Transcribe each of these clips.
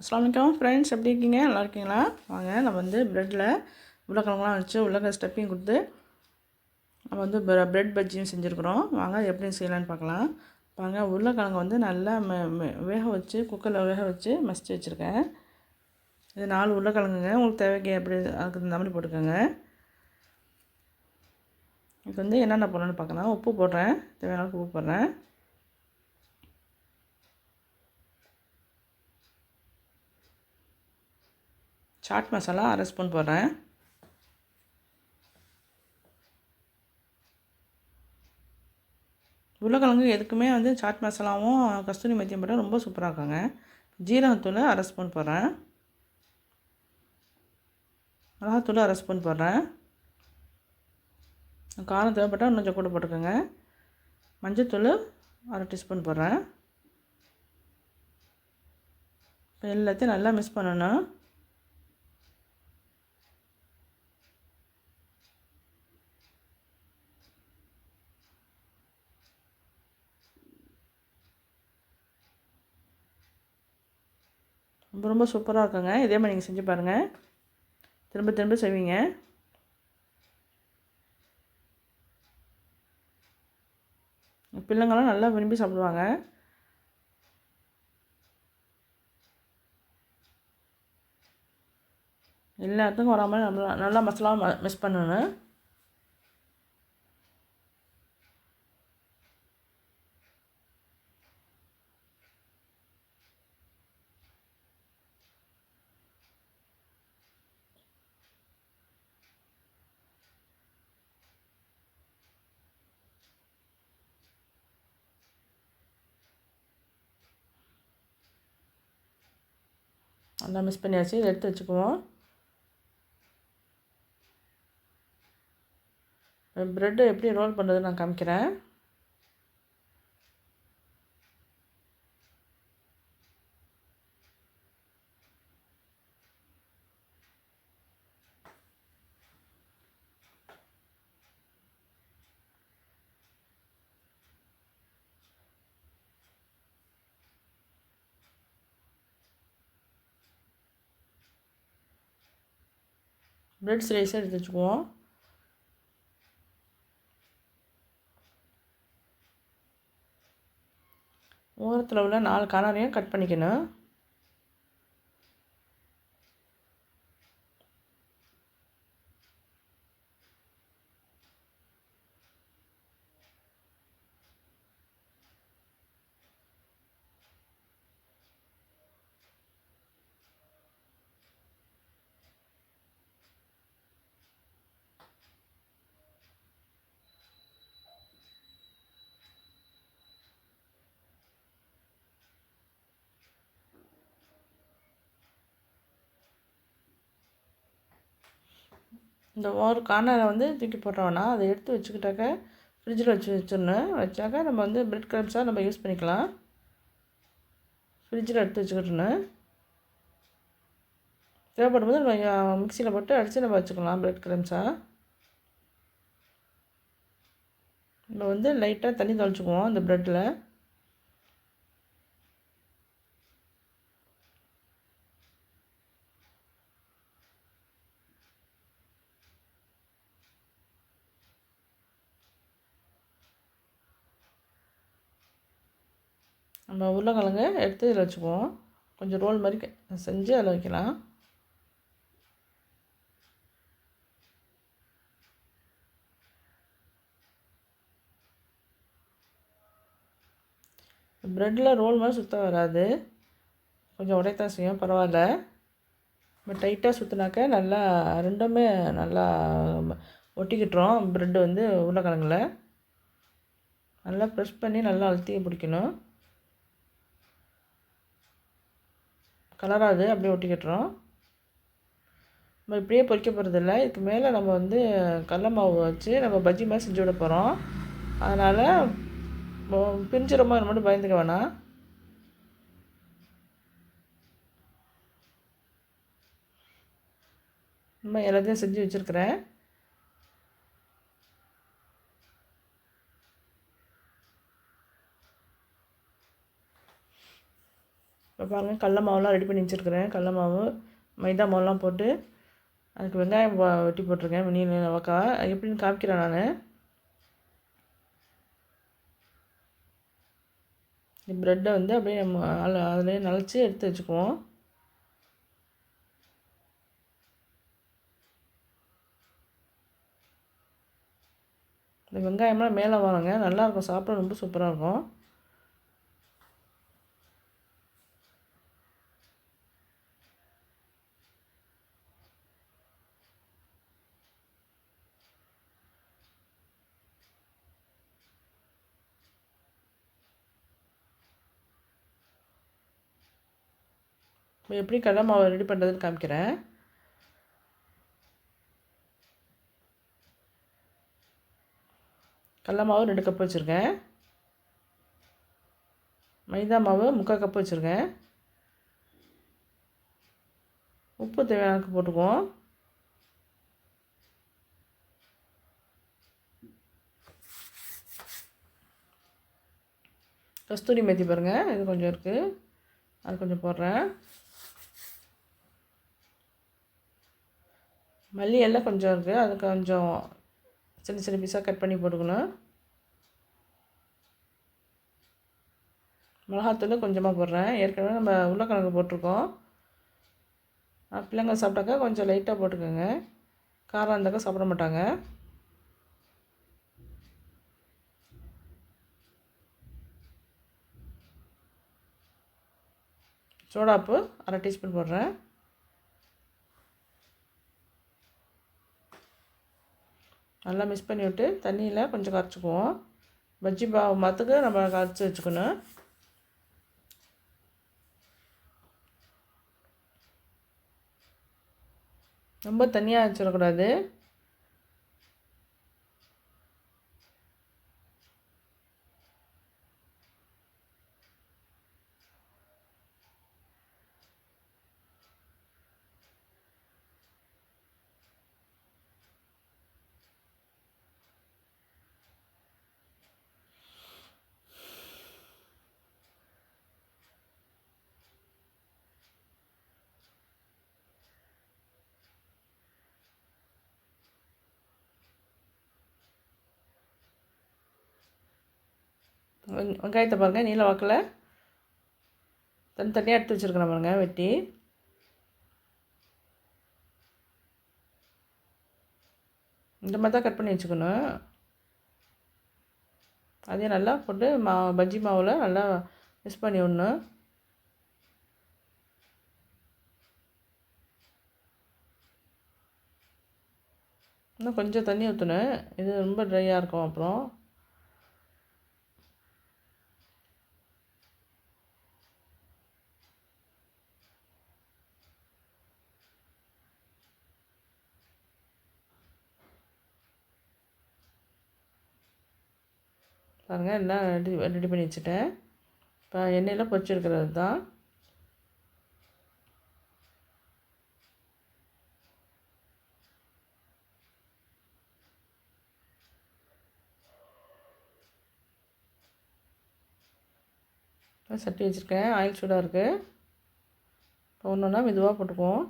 அஸ்லாம் வலைக்கம் ஃப்ரெண்ட்ஸ் எப்படி இருக்கீங்க? நல்லா இருக்கீங்களா? வாங்க நம்ம வந்து ப்ரெட்டில் உருளைக்கிழங்குலாம் வச்சு உருளைக்கிழ ஸ்டப்பிங் கொடுத்து நம்ம வந்து ப்ரெட் பஜ்ஜியும் செஞ்சுருக்குறோம். வாங்க எப்படியும் செய்யலான்னு பார்க்கலாம். வாங்க உருளைக்கிழங்கு வந்து நல்லா வேக வச்சு குக்கரில் வேக வச்சு மசித்து வச்சுருக்கேன். இது நாலு உருளைக்கிழங்குங்க. உங்களுக்கு தேவைக்கு எப்படி அதுக்கு தகுந்த மாதிரி போட்டுக்கோங்க. இதுக்கு வந்து என்னென்ன போடணும்னு பார்க்கலாம். உப்பு போடுறேன். தேவையான உப்பு போடுறேன். சாட் மசாலா அரை ஸ்பூன் போடுறேன். உருளைக்கிழங்கு எதுக்குமே வந்து சாட் மசாலாவும் கஸ்தூரி மெத்தியும் போட்டால் ரொம்ப சூப்பராக இருக்காங்க. ஜீரகத்தூள் அரை ஸ்பூன் போடுறேன். மிளகாத்தூள் அரை ஸ்பூன் போடுறேன். காரம் தேவைப்பட்டால் இன்னும் கொஞ்சம் கூட போட்டுக்கோங்க. மஞ்சத்தூள் அரை டீஸ்பூன் போடுறேன். இப்போ எல்லாத்தையும் நல்லா மிக்ஸ் பண்ணணும். ரொம்ப ரொம்ப சூப்பராக இருக்குங்க. இதே மாதிரி நீங்கள் செஞ்சு பாருங்கள் திரும்ப திரும்ப செய்வீங்க. பிள்ளைங்களாம் நல்லா விரும்பி சாப்பிடுவாங்க. எல்லாத்துக்கும் வராமல் நல்லா நல்லா மசாலா மிஸ் பண்ணணும். நல்லா மிஸ் பண்ணியாச்சு. இதை எடுத்து வச்சுக்குவோம். ப்ரெட்டு எப்படி ரோல் பண்ணுறது நான் காமிக்கிறேன். ப்ரெட் ஸ்லைஸாக எடுத்து வச்சுக்குவோம் ஓரத்தில் உள்ள நாலு கார்னரையும் கட் பண்ணிக்கணும். இந்த ஒரு கார்னரை வந்து தூக்கி போட்டோம்னா அதை எடுத்து வச்சுக்கிட்டாக்க ஃப்ரிட்ஜில் வச்சு வச்சிடணும். வச்சாக்கா நம்ம வந்து பிரெட் க்ரம்ஸாக நம்ம யூஸ் பண்ணிக்கலாம். ஃப்ரிட்ஜில் எடுத்து வச்சுக்கிட்டணும் தேவைப்படும் போது நம்ம மிக்சியில் போட்டு அடித்து நம்ம வச்சுக்கலாம் பிரெட் க்ரம்ஸாக நம்ம வந்து லைட்டாக தண்ணி தொலைச்சிக்குவோம் இந்த ப்ரெட்டில் நம்ம உருளைக்கிழங்கு எடுத்து இதில் வச்சுக்குவோம். கொஞ்சம் ரோல் மாதிரி செஞ்சு அதில் வைக்கலாம். ப்ரெட்டில் ரோல் மாதிரி சுத்தம் வராது. கொஞ்சம் உடையத்தான் செய்யும் பரவாயில்ல. நம்ம டைட்டாக சுற்றினாக்க நல்லா ரெண்டுமே நல்லா ஒட்டிக்கிட்டுரும் ப்ரெட்டு வந்து உருளைக்கிழங்குல. நல்லா ப்ரெஸ் பண்ணி நல்லா அழுத்தி பிடிக்கணும். கலராது அப்படியே ஒட்டிக்கிட்டுரும். நம்ம இப்படியே பொறிக்க போகிறதில்ல இதுக்கு மேலே நம்ம வந்து கடல மாவு வச்சு நம்ம பஜ்ஜி மாதிரி செஞ்சு விட போகிறோம் அதனால் பிரிஞ்சிடமோ மட்டும் பயந்துக்க வேணாம். நம்ம எல்லாத்தையும் செஞ்சு வச்சுருக்கிறேன். பாருங்கள் கடல மாவுலாம் ரெடி பண்ணி வச்சுருக்கிறேன். கடல மாவு மைதா மாவுலாம் போட்டு அதுக்கு வெங்காயம் வெட்டி போட்டிருக்கேன் நீல வக்கா எப்படின்னு காமிக்கிறேன் நான். இந்த ப்ரெட்டை வந்து அப்படியே நம்ம அதில் அதிலே நனைச்சி எடுத்து வச்சுக்குவோம். இந்த வெங்காயம்லாம் மேலே வாங்க. நல்லாயிருக்கும் சாப்பிட ரொம்ப சூப்பராக இருக்கும். எப்படி கடலை மாவு ரெடி பண்ணுறதுன்னு காமிக்கிறேன். கடல மாவு ரெண்டு கப் வச்சுருக்கேன். மைதா மாவு முக்கால் கப் வச்சுருக்கேன். உப்பு தேவையான போட்டுக்குவோம். கஸ்தூரி மெத்தி பாருங்கள் இது கொஞ்சம் இருக்குது அது கொஞ்சம் போடுறேன். மல்லி எல்லாம் கொஞ்சம் இருக்குது அது கொஞ்சம் சின்ன சின்ன பீஸாக கட் பண்ணி போட்டுக்கணும். மிளகாத்தூள் கொஞ்சமாக போடுறேன். ஏற்கனவே நம்ம உருளைக்கிழங்கு போட்டிருக்கோம். பிள்ளைங்க சாப்பிட்டாக்கா கொஞ்சம் லைட்டாக போட்டுக்கோங்க. காரம் இருந்தாக்கா சாப்பிட மாட்டாங்க. சோடாப்பு அரை டீஸ்பூன் போடுறேன். நல்லா மிக்ஸ் பண்ணி விட்டு தண்ணியில் கொஞ்சம் கரைச்சிக்குவோம். பஜ்ஜி பாவு மத்துக்கு நம்ம கரைச்சி வச்சுக்கணும். ரொம்ப தண்ணியாக வச்சிடக்கூடாது. வெங்காயத்தை பாருங்கள் நீல வாக்கில். தனித்தனியாக எடுத்து வச்சுருக்கேன் பாருங்க வெட்டி. இந்த மாதிரி தான் கட் பண்ணி வச்சுக்கணும். அதையும் நல்லா போட்டு மா பஜ்ஜி மாவில் நல்லா மிக்ஸ் பண்ணி விடணும். இன்னும் கொஞ்சம் தண்ணி ஊற்றணும் இது ரொம்ப ட்ரையாக இருக்கும் அப்புறம். பாருங்கள் எல்லாம் ரெடி ரெடி பண்ணி வச்சுட்டேன். இப்போ எண்ணெயில் பொரிச்செடுக்கிறது தான். சட்டி வச்சுருக்கேன். ஆயில் சூடாக இருக்குது இப்போ ஒன்று ஒன்றா மெதுவாக போட்டுக்குவோம்.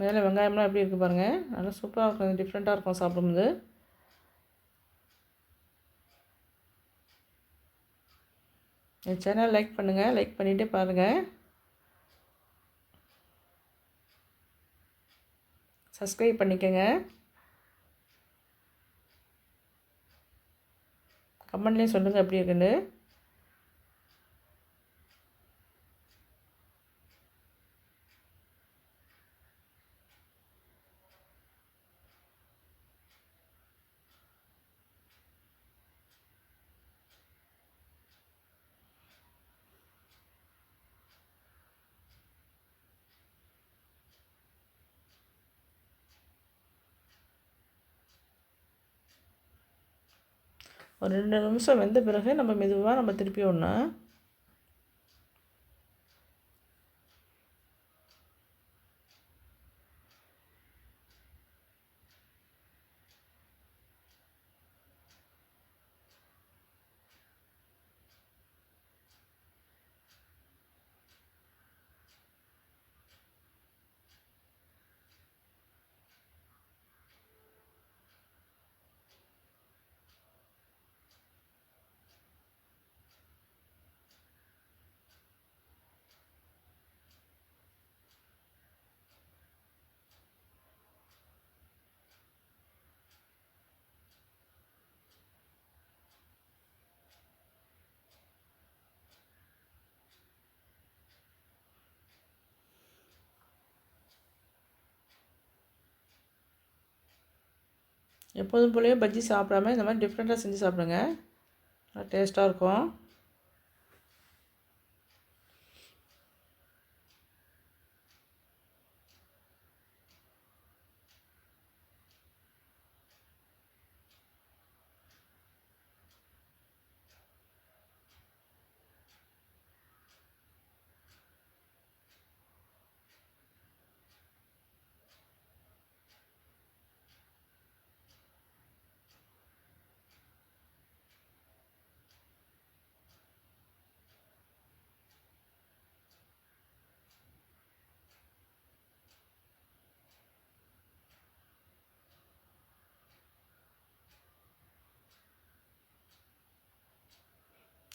மேலே வெங்காயம்லாம் எப்படி இருக்குது பாருங்கள் நல்லா சூப்பராக இருக்கும். டிஃப்ரெண்ட்டாக இருக்கும் சாப்பிடும்போது. என் சேனல் லைக் பண்ணுங்கள் லைக் பண்ணிவிட்டு பாருங்கள் சப்ஸ்கிரைப் பண்ணிக்கோங்க. கமெண்ட்லேயும் சொல்லுங்கள் எப்படி இருக்குன்னு. ஒரு ரெண்டு நிமிஷம் வெந்த பிறகு நம்ம மெதுவாக நம்ம திருப்பி ஒன்று எப்போதும் போலவே பஜ்ஜி சாப்பிடாம இந்த மாதிரி டிஃப்ரெண்ட்டாக செஞ்சு சாப்பிடுங்க. நல்லா டேஸ்ட்டாக இருக்கும்.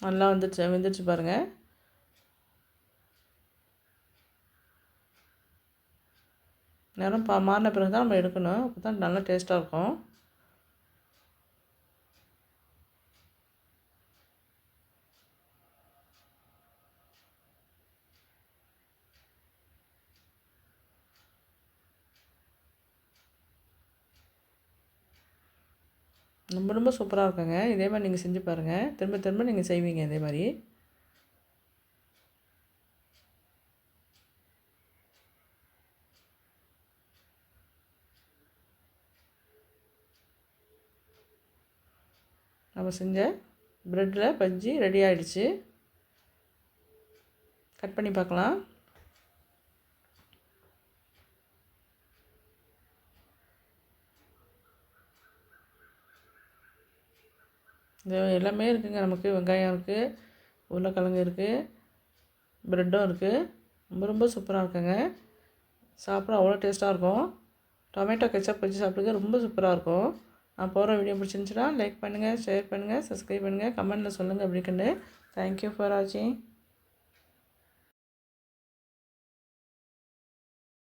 நல்லா வந்துடுச்சு வெந்துடுச்சு பாருங்கள் நேரம் பா மாறின பிறகு தான் நம்ம எடுக்கணும். அப்போ தான் நல்லா டேஸ்ட்டாக இருக்கும். ரொம்ப ரொம்ப சூப்பராக இருக்குங்க. இதே மாதிரி நீங்கள் செஞ்சு பாருங்கள் திரும்ப திரும்ப நீங்கள் செய்வீங்க இதே மாதிரி. நம்ம செஞ்ச ப்ரெட்டில் பஜ்ஜி ரெடி ஆகிடுச்சு கட் பண்ணி பார்க்கலாம். இந்த எல்லாமே இருக்குதுங்க நமக்கு வெங்காயம் இருக்குது உருளைக்கிழங்கு இருக்குது ப்ரெட்டும் இருக்குது ரொம்ப ரொம்ப சூப்பராக இருக்குங்க. சாப்பிட அவ்வளோ டேஸ்ட்டாக இருக்கும். டொமேட்டோ கெச்சப் வச்சு சாப்பிடுங்க. ரொம்ப சூப்பராக இருக்கும். நான் போகிற வீடியோ பிடிச்சிருந்துச்சுன்னா லைக் பண்ணுங்கள் ஷேர் பண்ணுங்கள் சப்ஸ்கிரைப் பண்ணுங்கள் கமெண்ட்டில் சொல்லுங்கள் அப்படின்ட்டு. தேங்க்யூ ஃபார் வாட்சிங்